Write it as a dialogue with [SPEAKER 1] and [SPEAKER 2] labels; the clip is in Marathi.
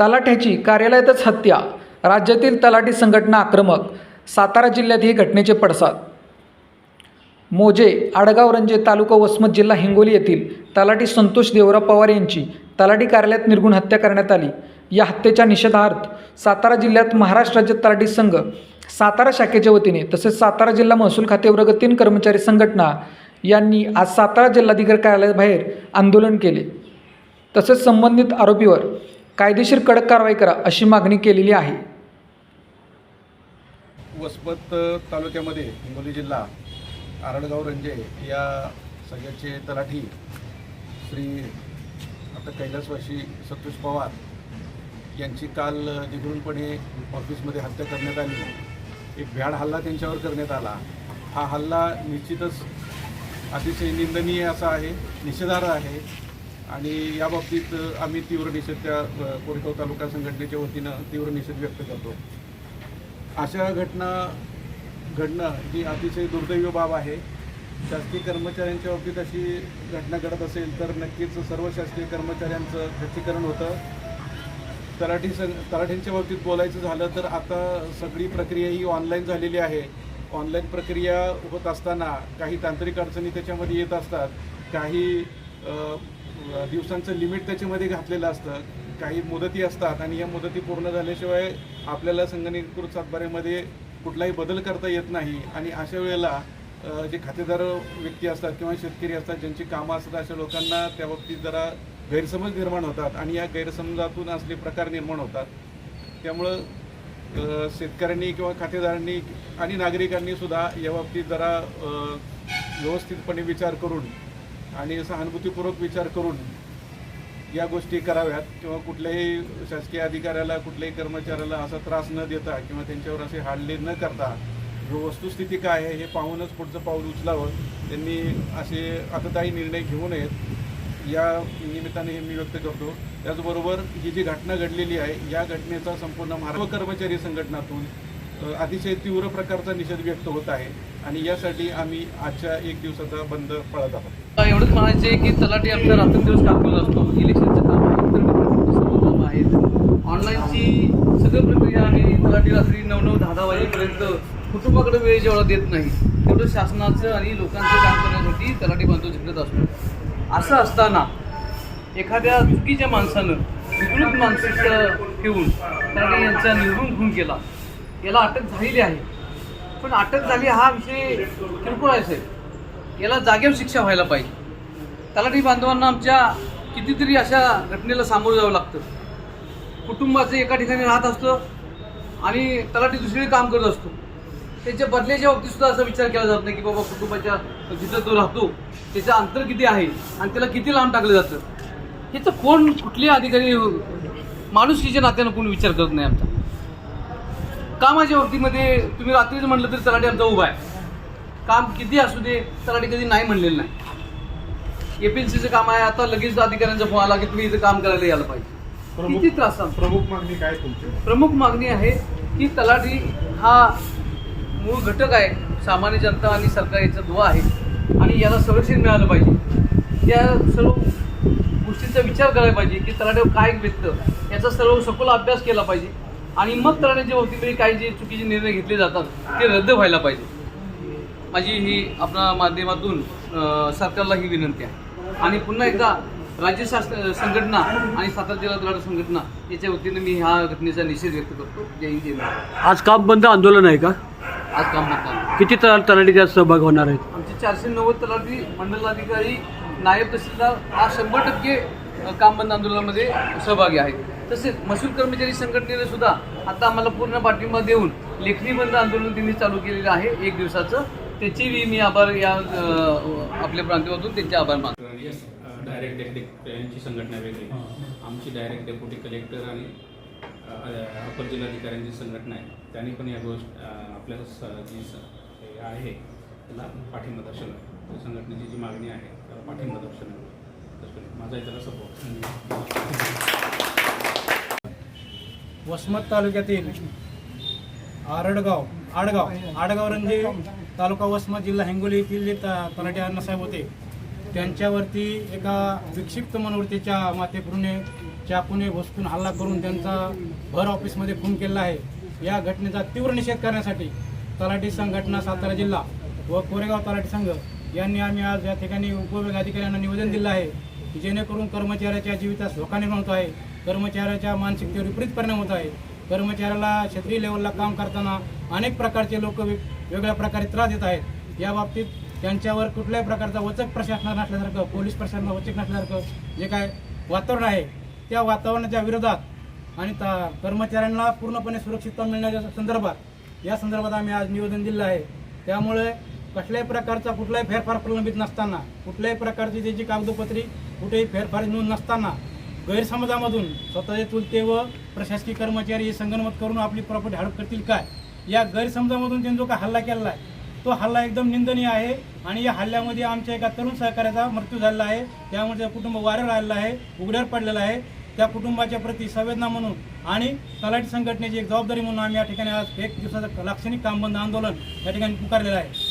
[SPEAKER 1] तलाठ्याची कार्यालयातच हत्या. राज्यातील तलाठी संघटना आक्रमक. सातारा जिल्ह्यात ही घटनेचे पडसाद. मोजे आडगाव रंजे तालुका वसमत जिल्हा हिंगोली येथील तलाठी संतोष देवराव पवार यांची तलाठी कार्यालयात निर्गुण हत्या करण्यात आली. या हत्येच्या निषेधार्थ सातारा जिल्ह्यात महाराष्ट्र राज्य तलाठी संघ सातारा शाखेच्या वतीने तसेच सातारा जिल्हा महसूल खाते वर्ग तीन कर्मचारी संघटना यांनी आज सातारा जिल्हाधिकारी कार्यालयाबाहेर आंदोलन केले. तसेच संबंधित आरोपीवर कायदेशीर कडक कारवाई करा अशी मागणी केलेली आहे.
[SPEAKER 2] वसमत तालुक्यामध्ये हिंगोली जिल्हा आरडगाव रंजे या सगळ्याचे तलाठी श्री आता कैलासवासी सतोष पवार यांची काल निघूनपणे ऑफिसमध्ये हत्या करण्यात आली. एक भ्याड हल्ला त्यांच्यावर करण्यात आला. हा हल्ला निश्चितच अतिशय निंदनीय असा आहे निषेधार्ह आहे. आणि या बाबतीत आम्ही तीव्र निषेध त्या कोरेगाव तालुका संघटनेच्या वतीनं तीव्र निषेध व्यक्त करतो. अशा घटना घडणं ही अतिशय दुर्दैवी बाब आहे. शासकीय कर्मचाऱ्यांच्या बाबतीत अशी घटना घडत असेल तर नक्कीच सर्व शासकीय कर्मचाऱ्यांचं खच्चीकरण होतं. तलाठी सं तलाठींच्या बाबतीत बोलायचं झालं तर आता सगळी प्रक्रिया ही ऑनलाईन झालेली आहे. ऑनलाईन प्रक्रिया होत असताना काही तांत्रिक अडचणी त्याच्यामध्ये येत असतात. काही दिवसांचं लिमिट त्याच्यामध्ये घातलेलं असतं. काही मुदती असतात आणि या मुदती पूर्ण झाल्याशिवाय आपल्याला संगणकीकृत सातबाऱ्यामध्ये कुठलाही बदल करता येत नाही. आणि अशा वेळेला जे खातेदार व्यक्ती असतात किंवा शेतकरी असतात ज्यांची कामं असतात अशा लोकांना त्या बाबतीत जरा गैरसमज निर्माण होतात आणि या गैरसमजातून असले प्रकार निर्माण होतात. त्यामुळं शेतकऱ्यांनी किंवा खातेदारांनी आणि नागरिकांनी सुद्धा या बाबतीत जरा व्यवस्थितपणे विचार करून आणि सहानुभूतीपूर्वक विचार करून या गोष्टी कराव्यात किंवा कुठल्याही शासकीय अधिकाऱ्याला कुठल्याही कर्मचाऱ्याला असा त्रास न देता किंवा त्यांच्यावर असे हाडले न करता जो वस्तुस्थिती काय आहे हे पाहूनच पुढचं पाऊल उचलावं. त्यांनी असे आतताही निर्णय घेऊ नयेत. या निमित्ताने हे मी व्यक्त करतो. त्याचबरोबर ही जी घटना घडलेली आहे या घटनेचा संपूर्ण महाराष्ट्र कर्मचारी संघटनातून अतिशय तीव्र प्रकारचा निषेध व्यक्त होत आहे आणि यासाठी आम्ही आजच्या एक दिवसाचा बंद पळत आहोत.
[SPEAKER 3] एवढंच म्हणायचे आहे की तलाठी आमचा रात्रंदिवस काम करत असतो. इलेक्शनचं काम आहेत. ऑनलाईनची सगळी प्रक्रिया आणि तलाठी रात्री नऊ नऊ दहा दहा वाजेपर्यंत कुटुंबाकडे वेळ जेवढा देत नाही तेवढं शासनाचं आणि लोकांचं काम करण्यासाठी तलाठी बांधव झिकत असतो. असं असताना एखाद्या चुकीच्या माणसानं विकृत मानसिकता ठेवून तलाठी यांचा निवडून खून केला. याला अटक झालेली आहे. पण अटक झाली हा विषय किरकोळ आहे साहेब. याला जागेवर शिक्षा व्हायला पाहिजे. तलाठी बांधवांना आमच्या कितीतरी अशा घटनेला सामोरं जावं लागतं. कुटुंबाचं एका ठिकाणी राहत असतं आणि तलाठी दुसरीकडे काम करत असतो. त्याच्या बदल्याच्या बाबतीत सुद्धा असा विचार केला जात नाही की बाबा कुटुंबाच्या जिथं तो राहतो त्याचं अंतर किती आहे आणि त्याला किती लांब टाकलं जातं. ह्याचं कोण कुठले अधिकारी माणुसकीच्या नात्यानं कोण विचार करत नाही आमचा. कामाच्या बाबतीमध्ये तुम्ही रात्रीच म्हटलं तरी तलाठी आमचा उभा आहे. काम किती असू दे तलाठी कधी नाही म्हणलेलं नाही. एपीएलसीचं काम आहे आता लगेच अधिकाऱ्यांचा फोन आला की तुम्ही इथं काम करायला यायला पाहिजे. किती त्रास?
[SPEAKER 2] प्रमुख मागणी काय तुमची?
[SPEAKER 3] प्रमुख मागणी आहे की तलाठी हा मूळ घटक आहे सामान्य जनता आणि सरकार याचा दुवा आहे. आणि याला संरक्षण मिळालं पाहिजे. त्या सर्व गोष्टींचा विचार करायला पाहिजे की तलाठ्यावर काय व्यक्त याचा सर्व सखोल अभ्यास केला पाहिजे. आणि मग तलाठ्याच्या बाबतीमध्ये काही जे चुकीचे निर्णय घेतले जातात ते रद्द व्हायला पाहिजे. माझी ही आपल्या माध्यमातून सरकारला ही विनंती आहे. आणि पुन्हा एकदा राज्य शासन संघटना आणि सातारा जिल्हा तलाठी संघटना याच्या वतीने मी ह्या घटनेचा निषेध व्यक्त करतो. जय हिंद जय.
[SPEAKER 4] आज काम बंद आंदोलन आहे का?
[SPEAKER 3] आज काम बंद
[SPEAKER 4] किती तला- तलाठी त्यात सहभाग होणार आहेत?
[SPEAKER 3] आमचे चारशे नव्वद तलाठी मंडलाधिकारी नायब तहसीलदार हा शंभर टक्के काम बंद आंदोलनामध्ये सहभागी आहेत तसेच महसूल कर्मचारी संघटनेने सुद्धा आता आम्हाला पूर्ण पाठिंबा देऊन लेखणी बंद आंदोलन त्यांनी चालू केलेलं आहे. एक दिवसाचं. त्याचेही मी आभार या आपल्या प्रांतातून त्यांचे आभार मानतो.
[SPEAKER 5] डायरेक्ट डेप्युटी यांची संघटना वेगळी. आमची डायरेक्ट डेप्युटी कलेक्टर आणि अपर जिल्हाधिकाऱ्यांची संघटना आहे. त्यांनी पण या गोष्ट आपल्या जी हे आहे त्याला पाठिंबा दर्शवला. त्या संघटनेची जी मागणी आहे त्याला पाठिंबा दर्शवला. माझा इतर सपोर्ट
[SPEAKER 6] वसमत तालुक्यातील आरडगाव आडगाव आडगाव रंजे तालुका वसमत जिल्हा हिंगोली येथील जे त- अण्णासाहेब होते. त्यांच्यावरती एका विक्षिप्त मनोवृत्तीच्या मातेपुरुने चाकूने वस्तून हल्ला करून त्यांचा भर ऑफिसमध्ये खून केला आहे. या घटनेचा तीव्र निषेध करण्यासाठी तलाठी संघटना सातारा जिल्हा व कोरेगाव तलाठी संघ यांनी आम्ही आज या ठिकाणी उपविभाग अधिकाऱ्यांना निवेदन दिलं आहे. की जेणेकरून कर्मचाऱ्याच्या जीवितात धोका निर्माण होत आहे. कर्मचाऱ्याच्या मानसिकतेवर विपरीत परिणाम होत आहे. कर्मचाऱ्याला क्षेत्रीय लेवलला काम करताना अनेक प्रकारचे लोक वेगवेगळ्या प्रकारे त्रास देत आहेत. या बाबतीत त्यांच्यावर कुठल्याही प्रकारचा वचक प्रशासन नसल्यासारखं पोलीस प्रशासन वचक नसल्यासारखं जे काय वातावरण आहे त्या वातावरणाच्या विरोधात आणि ता कर्मचाऱ्यांना पूर्णपणे सुरक्षितता मिळण्याच्या संदर्भात या संदर्भात आम्ही आज निवेदन दिलं आहे. त्यामुळे कुठल्याही प्रकारचा कुठलाही फेरफार प्रलंबित नसताना कुठल्याही प्रकारची त्याची कागदोपत्री कुठेही फेरफार नोंद नसताना गैरसमजामधून स्वतःचे चुलते व प्रशासकीय कर्मचारी हे संगनमत करून आपली प्रॉपर्टी हडप करतील काय? या गैरसमजामधून त्यांनी जो काय हल्ला केलेला आहे तो हल्ला एकदम निंदनीय आहे आणि या हल्ल्यामध्ये आमच्या एका तरुण सहकार्याचा मृत्यू झालेला आहे. त्यामुळे त्या कुटुंब वाऱ्यावर आलेलं आहे उघड्यावर पडलेलं आहे. त्या कुटुंबाच्या प्रती संवेदना म्हणून आणि तलाठी संघटनेची एक जबाबदारी म्हणून आम्ही या ठिकाणी आज एक दिवसाचं लाक्षणिक काम बंद आंदोलन या ठिकाणी पुकारलेलं आहे.